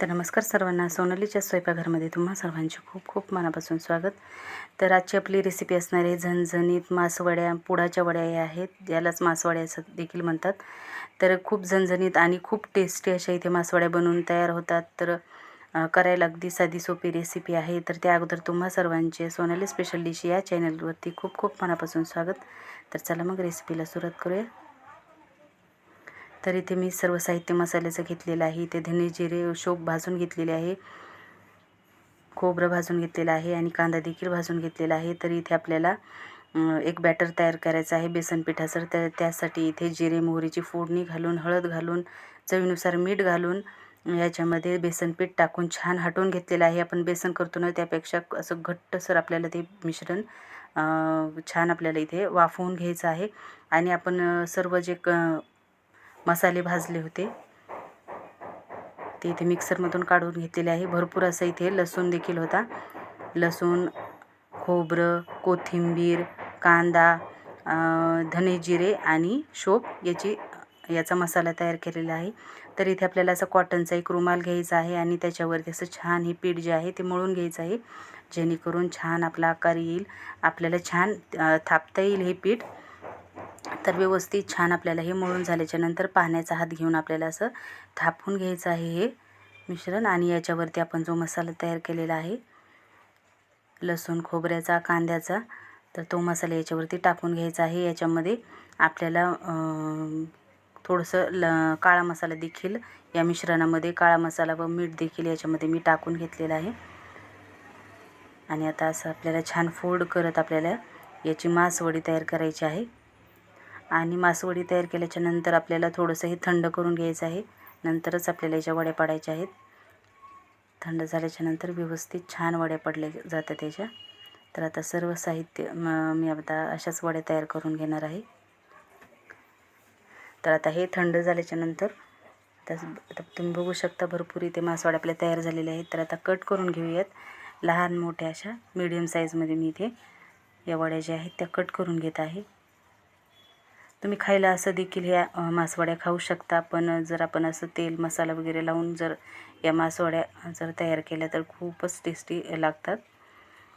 तर नमस्कार सर्वांना. सोनालीच्या स्वयंपाकघरमध्ये तुम्हा सर्वांचे खूप खूप मनापासून स्वागत. तर आजची आपली रेसिपी असणारे झणझणीत मासवड्या पुडाच्या वड्या या आहेत. यालाच मासवड्या असं देखील म्हणतात. तर खूप झणझणीत आणि खूप टेस्टी अशा इथे मासवड्या बनवून तयार होतात. तर करायला अगदी साधी सोपी रेसिपी आहे. तर त्या अगोदर तुम्हा सर्वांचे सोनाली स्पेशल डिश या चॅनलवरती खूप खूप मनापासून स्वागत. तर चला मग रेसिपीला सुरुवात करूया. तर इथे मी सर्व साहित्य मसाल्याचं घेतलेलं आहे. इथे धने जिरे शोप भाजून घेतलेले आहे. खोबरं भाजून घेतलेलं आहे आणि कांदा देखील भाजून घेतलेला आहे. तर इथे आपल्याला एक बॅटर तयार करायचं आहे. बेसन पिठाचं तर त्यासाठी इथे जिरे मोहरीची फोडणी घालून हळद घालून चवीनुसार मीठ घालून याच्यामध्ये बेसन पीठ टाकून छान हटवून घेतलेलं आहे. आपण बेसन करतो ना त्यापेक्षा असं घट्टसर आपल्याला ते मिश्रण छान आपल्याला इथे वाफवून घ्यायचं आहे. आणि आपण सर्व जे क मसाले भाजले होते. ते इथे मिक्सरमधून काढून घेतलेले आहे. भरपूर असं इथे लसूण देखील होता. लसूण खोबरं कोथिंबीर कांदा धने जिरे आणि शोप याची याचा मसाला तयार केलेला आहे. तर इथे आपल्याला असं कॉटनचा एक रुमाल घ्यायचा आहे आणि त्याच्यावरती असं छान हे पीठ जे आहे ते मळून घ्यायचं आहे. जेणेकरून छान आपला आकार येईल. आपल्याला छान थापता येईल हे पीठ. तर व्यवस्थित छान आपल्याला हे मळून झाल्याच्यानंतर पाण्याचा हात घेऊन आपल्याला असं थापून घ्यायचं आहे हे मिश्रण. आणि याच्यावरती आपण जो मसाला तयार केलेला आहे लसूण खोबऱ्याचा कांद्याचा तर तो मसाला याच्यावरती टाकून घ्यायचा आहे. याच्यामध्ये आपल्याला थोडंसं ल काळा मसाला देखील या मिश्रणामध्ये काळा मसाला व मीठ देखील याच्यामध्ये मी टाकून घेतलेला आहे. आणि आता असं आपल्याला छान फोल्ड करत आपल्याला याची मासवडी तयार करायची आहे. आणि मासवडी तयार केल्याच्यानंतर आपल्याला थोडंसं हे थंड करून घ्यायचं आहे. नंतरच आपल्याला याच्या वड्या पाडायच्या आहेत. थंड झाल्याच्यानंतर व्यवस्थित छान वड्या पडल्या जातात त्याच्या. तर आता सर्व साहित्य म- मी आता अशाच वड्या तयार करून घेणार आहे. तर आता हे थंड झाल्याच्यानंतर आता तुम्ही बघू शकता भरपूर इथे मासवड्या आपल्या तयार झालेले आहेत. तर आता कट करून घेऊयात. लहान मोठ्या अशा मीडियम साईजमध्ये मी इथे या वड्या ज्या आहेत त्या कट करून घेत आहे. तुम्ही खायला असं देखील ह्या मासवड्या खाऊ शकता. पण जर आपण असं तेल मसाला वगैरे लावून जर या मासवड्या जर तयार केल्या तर खूपच टेस्टी लागतात.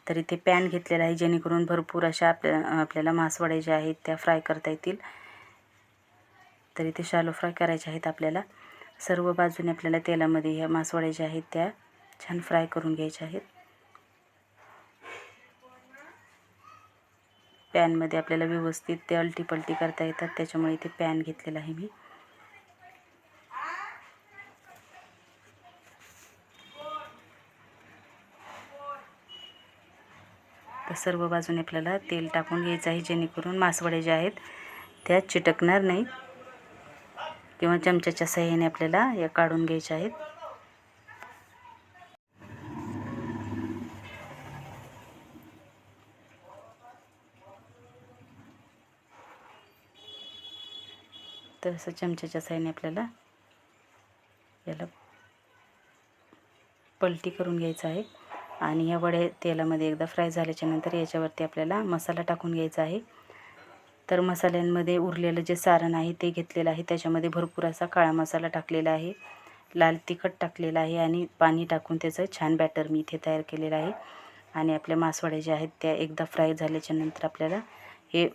तर इथे पॅन घेतलेला आहे जेणेकरून भरपूर अशा आपल्या आपल्याला मासवड्या ज्या आहेत त्या फ्राय करता येतील. तर इथे शालो फ्राय करायच्या आहेत आपल्याला. सर्व बाजूने आपल्याला तेलामध्ये ह्या मासवड्या ज्या आहेत त्या छान फ्राय करून घ्यायच्या आहेत. पॅनमध्ये आपल्याला व्यवस्थित ते अलटीपलटी करता येतात. त्याच्यामुळे इथे पॅन घेतलेला आहे मी. तर सर्व बाजूने आपल्याला तेल टाकून घ्यायचं आहे जेणेकरून मासवडे जे आहेत त्या चिटकणार नाही. किंवा चमच्याच्या सहाय्याने आपल्याला या काढून घ्यायच्या आहेत. तर असं चमच्याच्या साईने आपल्याला याला पलटी करून घ्यायचं आहे. आणि ह्या वड्या तेलामध्ये एकदा फ्राय झाल्याच्यानंतर याच्यावरती आपल्याला मसाला टाकून घ्यायचा आहे. तर मसाल्यांमध्ये उरलेलं जे सारण आहे ते घेतलेलं आहे. त्याच्यामध्ये भरपूर असा काळा मसाला टाकलेला आहे. लाल तिखट टाकलेलं आहे आणि पाणी टाकून त्याचं छान बॅटर मी इथे तयार केलेलं आहे. आणि आपल्या मासवड्या ज्या आहेत त्या एकदा फ्राय झाल्याच्यानंतर आपल्याला हे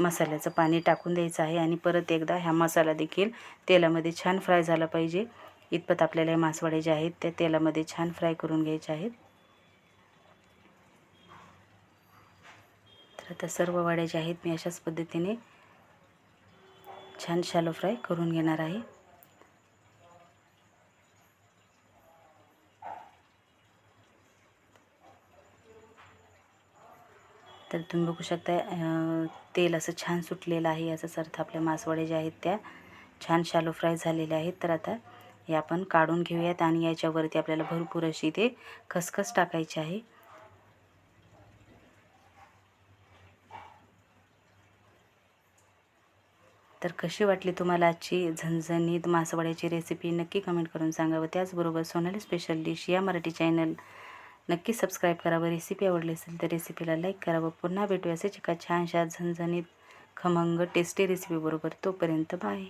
मसाल्याचं पाणी टाकून द्यायचं आहे आणि परत एकदा ह्या मसाला देखील तेलामध्ये छान फ्राय झाला पाहिजे. इतपत आपल्याला या मासवड्या जे आहेत त्या तेलामध्ये छान फ्राय करून घ्यायचे आहेत. तर आता सर्व वड्या ज्या आहेत मी अशाच पद्धतीने छान शॅलो फ्राय करून घेणार आहे. तर तुम्ही बघू शकता तेल असं छान सुटलेलं आहे याचाच अर्थ आपल्या मासवडे ज्या आहेत त्या छान शालो फ्राय झालेल्या आहेत. तर आता हे आपण काढून घेऊयात आणि याच्यावरती आपल्याला भरपूर अशी ते खसखस टाकायची आहे. तर कशी वाटली तुम्हाला आजची झणझणीत मासवड्याची रेसिपी नक्की कमेंट करून सांगावं. त्याचबरोबर सोनाली स्पेशल डिश या मराठी चॅनल नक्की सबस्क्राईब करावं रेसिपी आवडली असेल तर रेसिपीला लाईक करावं पुन्हा भेटूया असेच एका छानशा झणझणीत खमंग टेस्टी रेसिपीबरोबर तोपर्यंत बाय